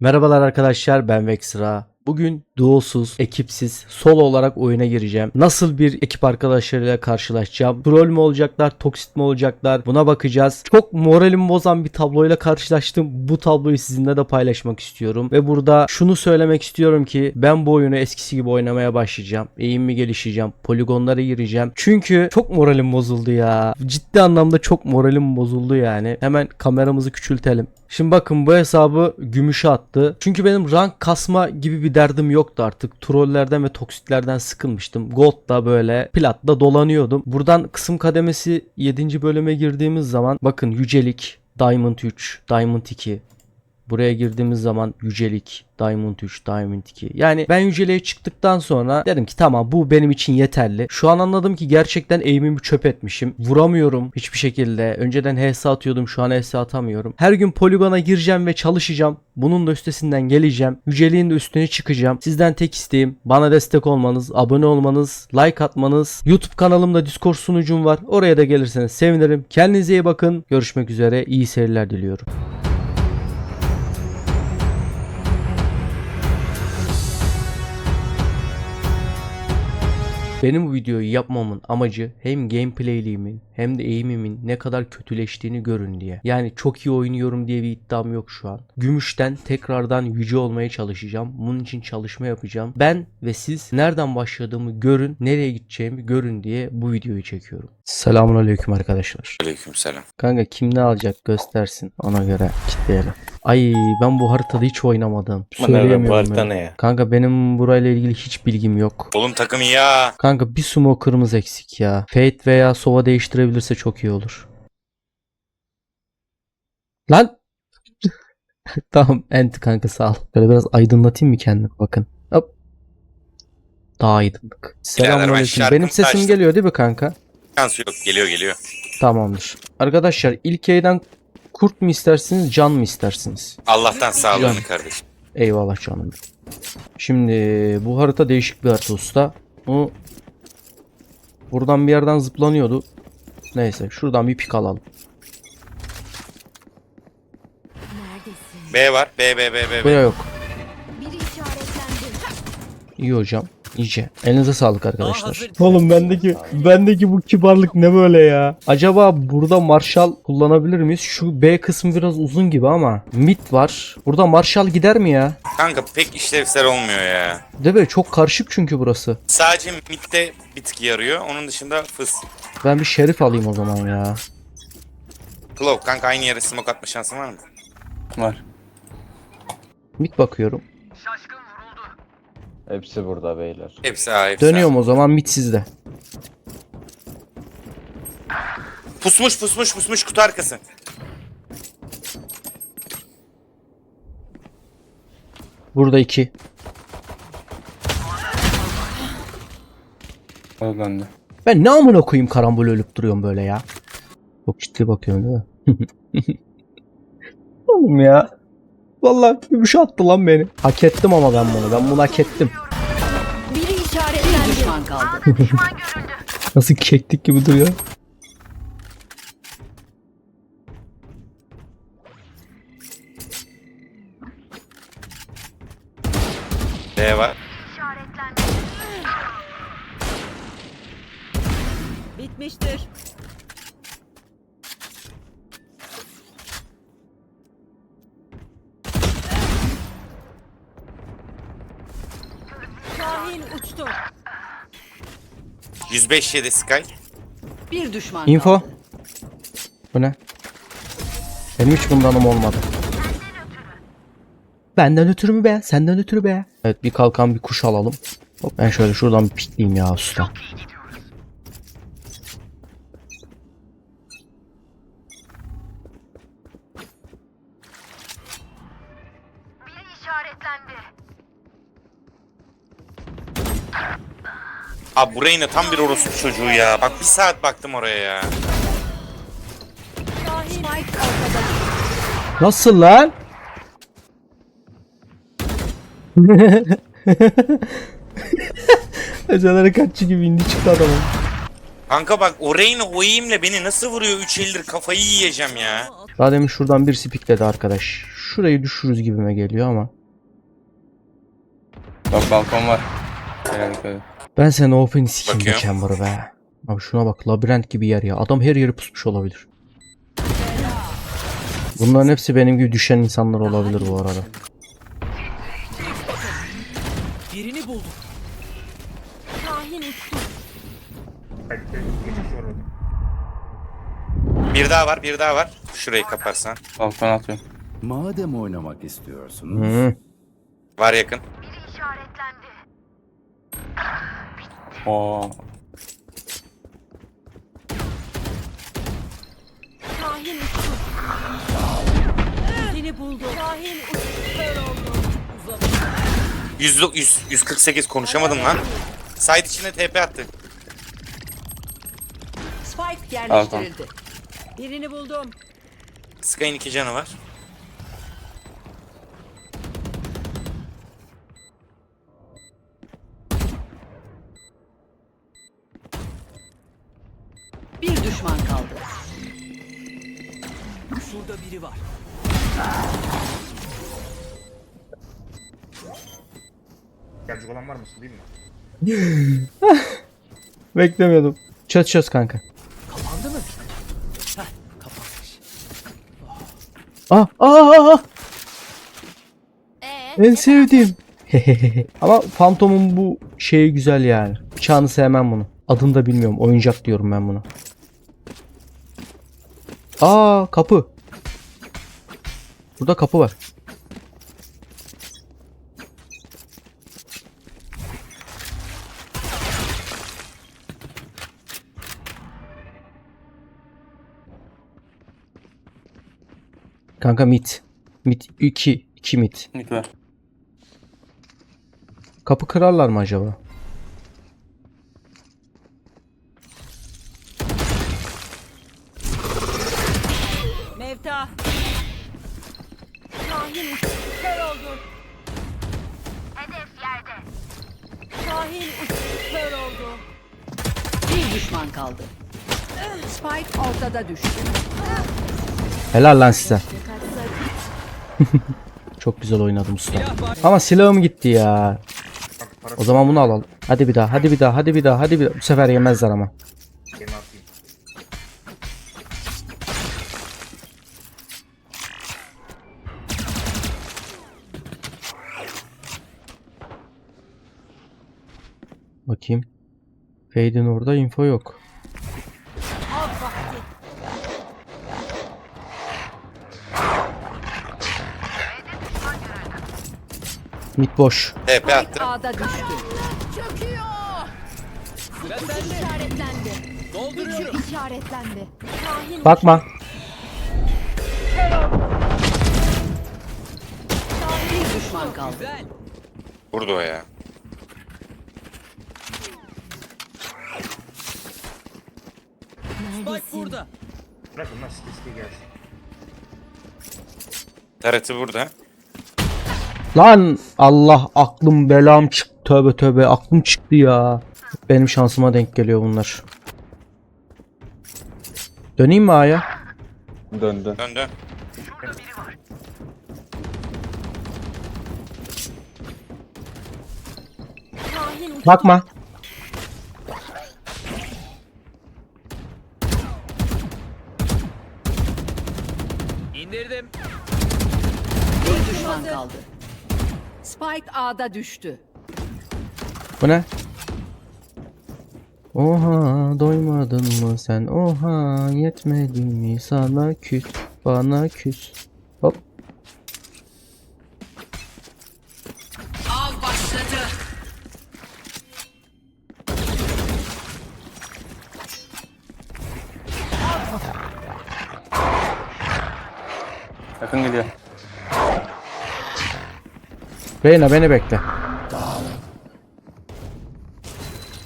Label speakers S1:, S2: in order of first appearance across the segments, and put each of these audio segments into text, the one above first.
S1: Merhabalar arkadaşlar ben Vexra. Bugün duosuz, ekipsiz, solo olarak oyuna gireceğim. Nasıl bir ekip arkadaşlarıyla karşılaşacağım? Troll mü olacaklar, toksit mi olacaklar? Buna bakacağız. Çok moralimi bozan bir tabloyla karşılaştım. Bu tabloyu sizinle de paylaşmak istiyorum. Ve burada şunu söylemek istiyorum ki ben bu oyunu eskisi gibi oynamaya başlayacağım. Eğimimi geliştireceğim. Poligonlara gireceğim. Çünkü çok moralim bozuldu ya. Ciddi anlamda çok moralim bozuldu yani. Hemen kameramızı küçültelim. Şimdi bakın bu hesabı gümüşe attı. Çünkü benim rank kasma gibi bir derdim yoktu artık. Trollerden ve toksitlerden sıkılmıştım. Gold'da böyle platta dolanıyordum. Buradan kısım kademesi 7. bölüme girdiğimiz zaman bakın yücelik, Diamond 3, Diamond 2, Buraya girdiğimiz zaman yücelik, Diamond 3, Diamond 2. Yani ben yüceliğe çıktıktan sonra dedim ki tamam bu benim için yeterli. Şu an anladım ki gerçekten eğimimi çöp etmişim. Vuramıyorum hiçbir şekilde. Önceden HS atıyordum şu an HS atamıyorum. Her gün poligona gireceğim ve çalışacağım. Bunun da üstesinden geleceğim. Yüceliğin de üstüne çıkacağım. Sizden tek isteğim bana destek olmanız, abone olmanız, like atmanız. YouTube kanalımda Discord sunucum var. Oraya da gelirseniz sevinirim. Kendinize iyi bakın. Görüşmek üzere. İyi seyirler diliyorum. Benim bu videoyu yapmamın amacı hem gameplayliğimin hem de eğimimin ne kadar kötüleştiğini görün diye. Yani çok iyi oynuyorum diye bir iddiam yok şu an. Gümüşten tekrardan yüce olmaya çalışacağım. Bunun için çalışma yapacağım. Ben ve siz nereden başladığımı görün, nereye gideceğimi görün diye bu videoyu çekiyorum. Selamun aleyküm arkadaşlar.
S2: Aleykümselam.
S1: Kanka kim ne alacak göstersin. Ona göre kitleyelim. Ay ben bu haritada hiç oynamadım.
S3: Ne bu
S1: Söyleyemiyorum
S3: harita ne ya?
S1: Kanka benim burayla ilgili hiç bilgim yok.
S2: Oğlum takım ya.
S1: Kanka bir smoker'ımız eksik ya. Fate veya Sova değiştirebilirse çok iyi olur. Lan! tamam ent kanka sağ ol. Böyle biraz aydınlatayım mı kendimi bakın. Hop. Daha aydınlık. Selamünaleyküm. Benim sesim
S2: açtım.
S1: geliyor değil mi kanka?
S2: Şansı yok. Geliyor geliyor.
S1: Tamamdır. Arkadaşlar ilk yaydan kurt mu istersiniz can mı istersiniz?
S2: Allah'tan sağlığını kardeşim.
S1: Eyvallah canım. Şimdi bu harita değişik bir harita usta. Bu buradan bir yerden zıplanıyordu. Neyse şuradan bir pik alalım.
S2: B var. B B B B.
S1: Buraya
S2: B.
S1: yok.
S4: Biri işaretlendi.
S1: İyi hocam. İyice. Elinize sağlık arkadaşlar. Oğlum bendeki bendeki bu kibarlık ne böyle ya? Acaba burada Marshall kullanabilir miyiz? Şu B kısmı biraz uzun gibi ama mid var. Burada Marshall gider mi ya?
S2: Kanka pek işlevsel olmuyor ya.
S1: Değil mi? Çok karışık çünkü burası.
S2: Sadece midde bir tık yarıyor. Onun dışında fıs.
S1: Ben bir şerif alayım o zaman ya.
S2: Claw kanka aynı yere smoke atma şansın var mı?
S3: Var.
S1: Mid bakıyorum.
S3: Hepsi burada beyler.
S2: Hepsi A hepsi.
S1: Dönüyorum o zaman mid sizde.
S2: Pusmuş pusmuş pusmuş kutu arkası.
S1: Burada iki.
S3: O bende.
S1: Ben ne amına koyayım karambol ölüp duruyorum böyle ya. Çok ciddi bakıyorum değil mi? Oğlum ya. Vallahi gümüş attı lan beni. Hak ettim ama ben bunu. Ben bunu hak ettim.
S4: Kaldı.
S1: Nasıl kektik gibi duruyor.
S2: B var.
S4: Bitmiştir.
S2: 105 yedi Sky.
S4: Bir düşman
S1: Info.
S4: kaldı.
S1: Bu ne? Benim hiç bundanım olmadı. Benden ötürü mü be? Senden ötürü be. Evet bir kalkan bir kuş alalım. Hop, ben şöyle şuradan bir pikleyeyim ya usta.
S2: Abi bu Reyna tam bir orospu çocuğu ya. Bak bir saat baktım oraya ya.
S1: Nasıl lan? Özel harekatçı gibi indi çıktı adamın.
S2: Kanka bak o Reyna o eğimle beni nasıl vuruyor 3 eldir kafayı yiyeceğim ya.
S1: Daha demin şuradan bir spikledi arkadaş. şurayı düşürürüz gibime geliyor ama.
S3: Bak balkon var. Edin.
S1: Ben seni open
S2: Bakıyorum.
S1: geçen bunu be. Abi şuna bak labirent gibi yer ya. Adam her yeri pusmuş olabilir. Bunların hepsi benim gibi düşen insanlar olabilir bu arada.
S5: Birini buldum.
S2: Bir daha var bir daha var. Şurayı kaparsan.
S3: Balkona atıyorum.
S6: Madem oynamak istiyorsunuz,
S1: Hı.
S2: Var yakın.
S3: Oo.
S4: Kahin uçtu. Seni buldum. Kahin uçtu. Kör oldum.
S2: 100, 100, 148 konuşamadım lan. Side içine TP attı.
S4: Spike yerleştirildi. Birini buldum.
S2: Sky'ın iki canı var.
S5: Şurada biri var.
S7: Gelecek olan var mı? Değil mi?
S1: Beklemiyordum. Çöz çöz kanka.
S5: Kapandı mı? Heh, kapanmış.
S1: Ah ah ah, ah. En sevdiğim. Ama Phantom'un bu şeyi güzel yani. Bıçağını sevmem bunu. Adını da bilmiyorum. Oyuncak diyorum ben bunu. Aa kapı. Burada kapı var. Kanka mit. Mit 2. 2 mit.
S3: Mid var.
S1: Kapı kırarlar mı acaba?
S4: Kahin uçtu. Kör oldu. Bir düşman kaldı. Spike ortada düştü.
S1: Helal lan size. Çok güzel oynadım usta. Ama silahım gitti ya. O zaman bunu alalım. Hadi bir daha, hadi bir daha, hadi bir daha, hadi bir daha. Bu sefer yemezler ama. Bakayım. Fade'in orada info yok. Mid boş.
S2: TP attı.
S4: A'da düştü.
S5: Sıra sende.
S4: İşaretlendi.
S5: Dolduruyorum.
S4: İşaretlendi. Kahin
S1: Bakma.
S4: bir düşman kaldı.
S2: O ya.
S5: Bak burada.
S7: Bırakın lan sike gelsin.
S2: Taret'i burada.
S1: Lan Allah aklım belam çıktı. Tövbe tövbe aklım çıktı ya. Benim şansıma denk geliyor bunlar. Döneyim mi A'ya?
S3: Döndü.
S2: Dön.
S1: Bakma.
S5: İndirdim.
S4: Bir düşman kaldı. Spike A'da düştü.
S1: Bu ne? Oha doymadın mı sen? Oha yetmedi mi sana küs bana küs. Reyna beni bekle.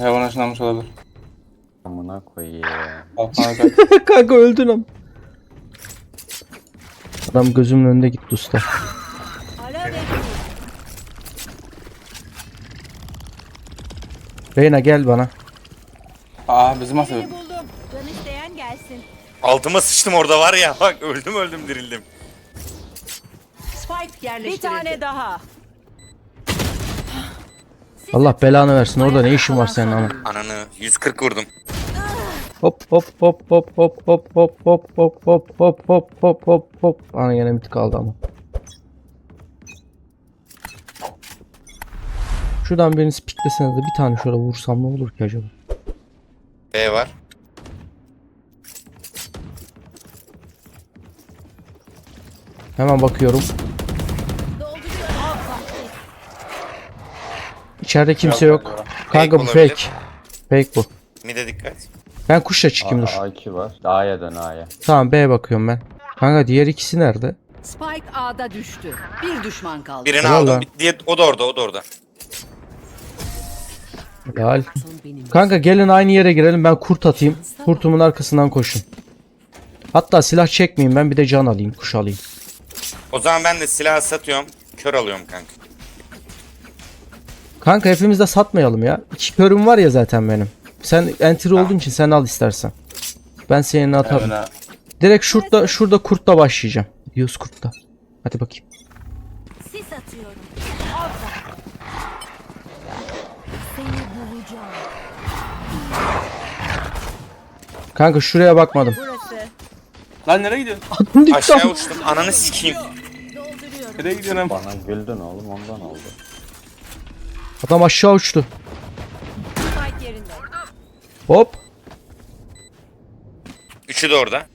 S3: Hayvan ışınlanmış olabilir.
S6: amına koyayım.
S3: Balkona kaç.
S1: Kanka öldün am. Adam gözümün önünde gitti usta. Reyna gel bana.
S3: Aa bizim masa.
S4: buldum. Can isteyen gelsin.
S2: Altıma sıçtım orada var ya. Bak öldüm öldüm dirildim.
S4: Bir
S8: yerleştirildi.
S4: tane daha.
S1: Allah belanı versin. Orada ne işin var senin ama?
S2: Ananı 140 vurdum.
S1: Hop hop hop hop hop hop hop hop hop hop hop hop hop hop hop. Ana gene bir kaldı ama. Şuradan birini spikleseniz de bir tane şöyle vursam ne olur ki acaba?
S2: B var.
S1: Hemen bakıyorum. İçeride kimse
S3: Yok,
S1: yok.
S3: yok.
S1: Kanka bu
S2: olabilir.
S1: fake. Fake bu.
S2: Mid'e dikkat.
S1: Ben kuşla çıkayım dur.
S6: A2 var. A'ya dön A'ya.
S1: Tamam B'ye bakıyorum ben. Kanka diğer ikisi nerede?
S4: Spike A'da düştü.
S8: Bir düşman kaldı.
S2: Birini
S1: Helal
S2: aldım.
S1: lan.
S2: bir- Diye, o da orada, o da orada.
S1: Lal. Kanka gelin aynı yere girelim ben kurt atayım. Kurtumun arkasından koşun. Hatta silah çekmeyeyim ben bir de can alayım kuş alayım.
S2: O zaman ben de silah satıyorum. Kör alıyorum kanka.
S1: Kanka hepimiz de satmayalım ya. İki körüm var ya zaten benim. Sen entry olduğun için sen al istersen. Ben seninle atarım.
S3: Öyle.
S1: Direkt şurada şurada kurtla başlayacağım. Gidiyoruz kurtla. Hadi bakayım.
S9: Sis atıyorum. Orada. Seni bulacağım.
S1: Kanka şuraya bakmadım.
S4: Burası.
S3: Lan nereye gidiyorsun?
S2: Aşağıya uçtum. Ananı sikeyim.
S3: Nereye gidiyorsun?
S6: Bana güldün oğlum ondan oldu.
S1: Adam aşağı uçtu. Hop.
S2: Üçü de orada.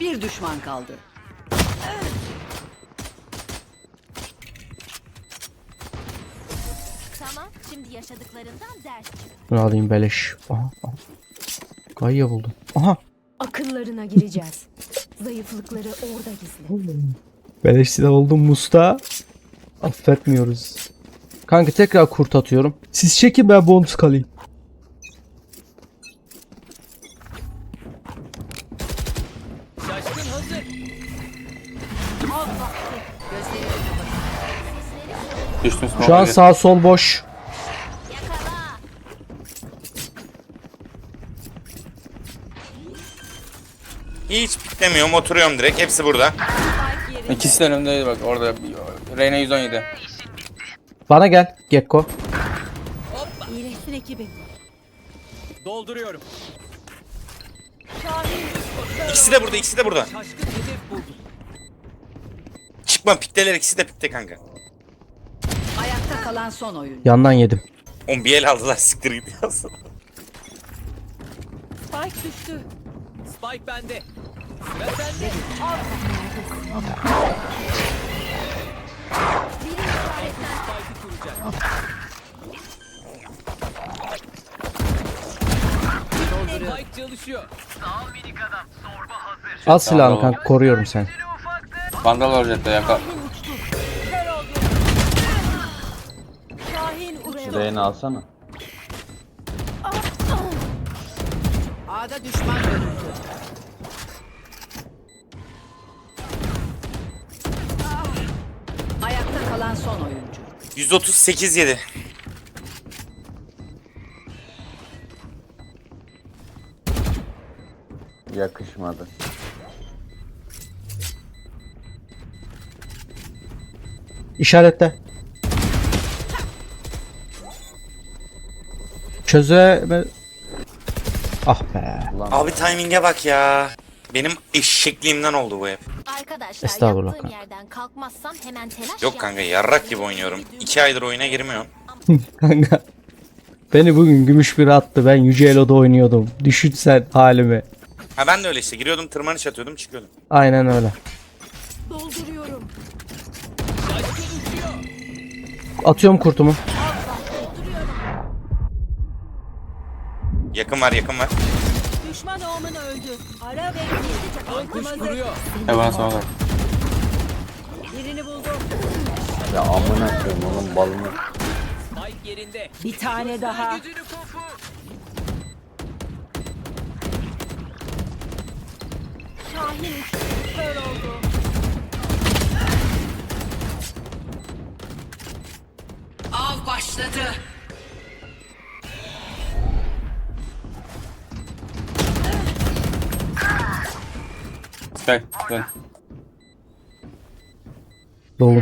S8: Bir düşman kaldı.
S9: Tamam. Şimdi yaşadıklarından ders çıkar.
S1: Bunu alayım beleş. Aha. aha. Gayya buldum. Aha.
S9: Akıllarına gireceğiz. Zayıflıkları orada gizli.
S1: Beleş silah oldum Musta. Affetmiyoruz. Kanka tekrar kurt atıyorum. Siz çekin ben bonus kalayım. Şu an sağ sol boş.
S9: Yakala.
S2: Hiç piklemiyorum. Oturuyorum direkt. Hepsi burada.
S3: İkisi de önümdeydi bak orada. Reyna 117.
S1: Bana gel Gekko.
S4: İyileşsin ekibim.
S5: Dolduruyorum.
S2: İkisi de burada. ikisi de burada.
S5: Şaşkın hedef buldum.
S2: Çıkma pikteler. ikisi de pikte kanka.
S8: Ayakta kalan son oyun.
S1: Yandan yedim.
S2: On bir el aldılar. Siktir gidiyorsun.
S4: Spike düştü.
S5: Spike bende. Mike çalışıyor.
S1: Silahını kanka koruyorum seni.
S3: Vandal
S4: orjette yaka.
S6: Reyna alsana.
S8: A'da düşman görüldü. Kalan son oyuncu.
S2: 138 yedi.
S6: Yakışmadı.
S1: İşaretle. Çöze... Ah be.
S6: Ulan
S2: Abi timing'e bak ya. Benim eşekliğimden oldu bu hep.
S9: Arkadaşlar
S1: Estağfurullah
S9: yaptığım
S1: kanka.
S9: yerden kalkmazsam hemen telaş
S2: Yok kanka yarrak gibi oynuyorum. 2 aydır oyuna girmiyorum.
S1: Kanka. Beni bugün gümüş bir attı. Ben Yüce Elo'da oynuyordum. Düşün sen halimi.
S2: Ha ben de öyle işte giriyordum tırmanış atıyordum çıkıyordum.
S1: Aynen öyle.
S4: Dolduruyorum.
S1: Atıyorum kurtumu.
S2: Yakın var yakın var.
S4: Düşman Omen öldü. Ara ve gizlice
S5: Kan kuş
S4: ultim hazır.
S5: kuruyor.
S3: Hemen sonra.
S4: Birini buldum.
S6: ya amına koyayım onun balını.
S5: Spike yerinde.
S4: Bir tane daha.
S5: Gücünü kofu.
S4: Şahin. Kör oldu.
S8: Av başladı.
S3: Gel dön.
S1: Dolu.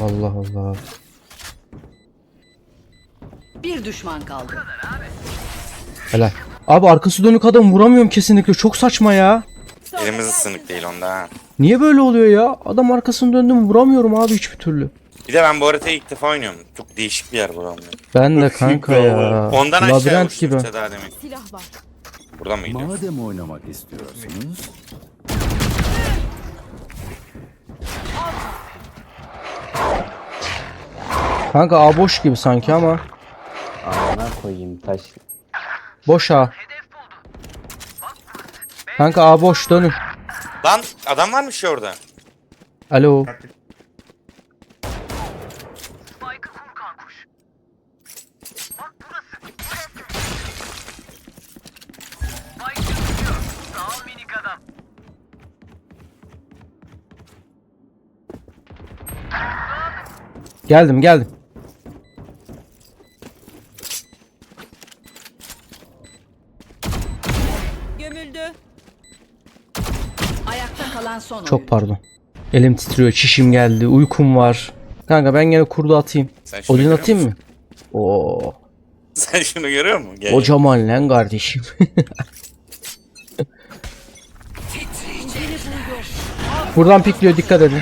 S1: Allah Allah.
S8: Bir düşman kaldı.
S1: Helal. Abi arkası dönük adam vuramıyorum kesinlikle. Çok saçma ya.
S2: Elimiz ısınık değil onda ha.
S1: Niye böyle oluyor ya? Adam arkasını döndüm vuramıyorum abi hiçbir türlü.
S2: Bir de ben bu haritayı ilk defa oynuyorum. Çok değişik bir yer buramıyor.
S1: Ben de kanka ya.
S2: Ondan aşağı
S1: Labirent
S2: uçtum
S1: gibi.
S2: işte daha demin.
S9: Silah var.
S2: Buradan mı gidiyor?
S10: Madem oynamak istiyorsunuz,
S1: Kanka A boş gibi sanki ama.
S6: Amına koyayım taş.
S1: Boş A. Kanka A boş dönün.
S2: Lan adam varmış ya orada.
S1: Alo. Geldim geldim.
S4: Gömüldü.
S8: Ayakta kalan son.
S1: Çok pardon. Elim titriyor, çişim geldi, uykum var. Kanka ben gene kurdu atayım.
S2: Sen şunu
S1: Odin
S2: görüyor
S1: atayım
S2: musun?
S1: mı? Oo.
S2: Sen şunu görüyor musun? Gel.
S1: Kocaman lan kardeşim. Buradan pikliyor dikkat edin.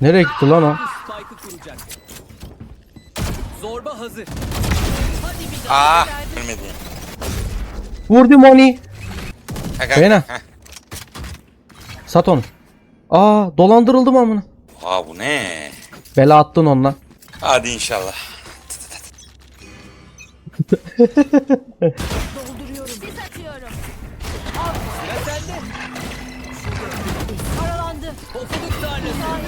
S1: Nereye gitti lan o?
S5: Zorba hazır.
S2: Aa, ölmedi.
S1: Vurdu Moni.
S2: Ha, kanka.
S1: Reyna.
S2: Heh.
S1: Sat onu. Aa dolandırıldım amına.
S2: Aa bu ne?
S1: Bela attın onunla.
S2: Hadi inşallah.
S9: Dolduruyorum. Sis atıyorum.
S5: Sıra
S9: Paralandı.
S5: Pofuduk tarlası.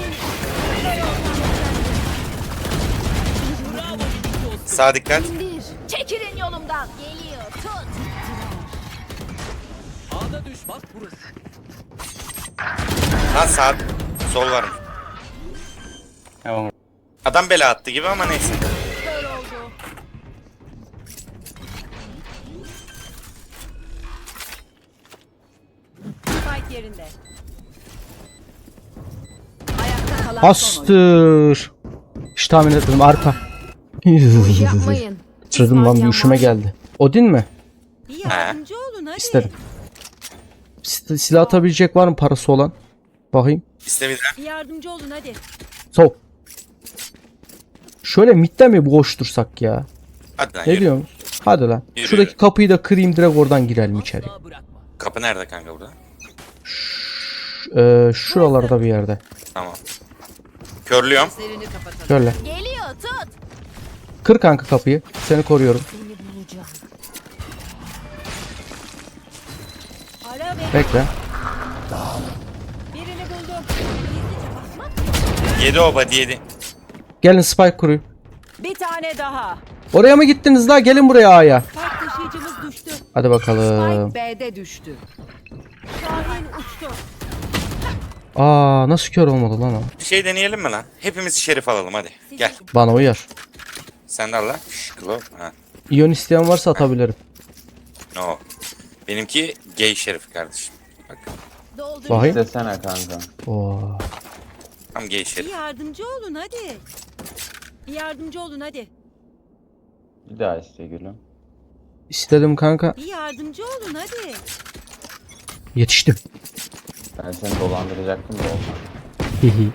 S5: Bravo birlikte olsun.
S2: Sağ dikkat.
S9: İndir. Çekilin yolumdan. Geliyor. Tut.
S5: A'da düş bak burası.
S2: Lan sağ. Sol var mı?
S3: Tamam.
S2: Adam bela attı gibi ama neyse.
S9: Kör oldu.
S4: Spike yerinde.
S8: Ayakta kalan.
S1: Hastır. Hiç tahmin etmedim arka.
S9: Yapmayın.
S1: Sırdım lan bir üşüme geldi. Odin mi?
S4: Bir yardımcı olun hadi.
S1: İsterim. Sil- Silah atabilecek var mı parası olan? Bakayım.
S2: İste bir
S4: yardımcı olun hadi.
S1: Sol. Şöyle midde mi boş dursak ya?
S2: Hadi lan
S1: Ne
S2: yürü.
S1: diyorsun? Hadi lan.
S2: Yürü.
S1: Şuradaki kapıyı da kırayım direkt oradan girelim içeri.
S2: Kapı nerede kanka burada?
S1: Ee, şuralarda bir yerde.
S2: Tamam. Körlüyorum.
S8: Gözlerini kapatalım.
S1: Şöyle.
S9: Geliyor. Tut.
S1: Kır kanka kapıyı. Seni koruyorum.
S9: Seni bulacağım.
S4: Ara ve
S1: Bekle.
S4: birini buldum. Gizlice bakmak.
S2: Yedi o body yedi.
S1: Gelin spike kurayım.
S4: Bir tane daha.
S1: Oraya mı gittiniz la? Gelin buraya A'ya.
S4: Spike taşıyıcımız düştü.
S1: Hadi bakalım.
S8: Spike B'de düştü.
S4: Şahin uçtu.
S1: Aa nasıl kör olmadı lan o?
S2: Şey deneyelim mi lan? Hepimiz şerif alalım hadi. Gel.
S1: Bana uyar.
S2: Sen de al lan. Şşş Glove. Ha.
S1: İyon isteyen varsa atabilirim.
S2: No. Benimki gay şerif kardeşim. Bak.
S9: Dolduruyorum.
S1: Bakayım.
S6: İstesene kanka.
S1: Oo.
S2: Tam gay
S4: Bir
S2: şerif.
S4: yardımcı olun hadi. Bir yardımcı olun hadi.
S6: Bir daha iste gülüm.
S1: İstedim kanka.
S4: Bir yardımcı olun hadi.
S1: Yetiştim.
S6: Ben seni dolandıracaktım da olmadı.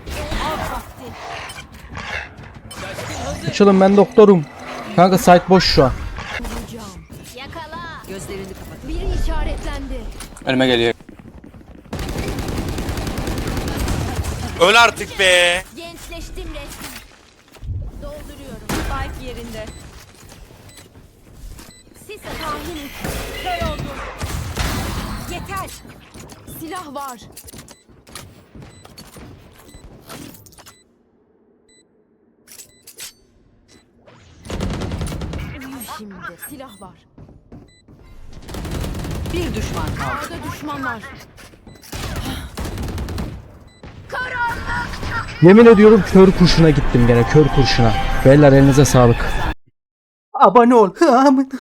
S1: Açılın ben doktorum. Kanka site boş şu an.
S9: Yakala.
S8: Gözlerini.
S9: Biri işaretlendi.
S3: Önüme geliyor.
S2: Öl artık be.
S9: Gençleştim resmen. Dolduruyorum.
S4: Spike yerinde.
S9: Sis Şahin uçtu.
S4: Kör
S9: Silah var. Uyu şimdi. Silah var.
S8: Bir düşman kaldı.
S5: Orada düşman var.
S1: Yemin ediyorum kör kurşuna gittim gene kör kurşuna. Beyler elinize sağlık. Abone ol.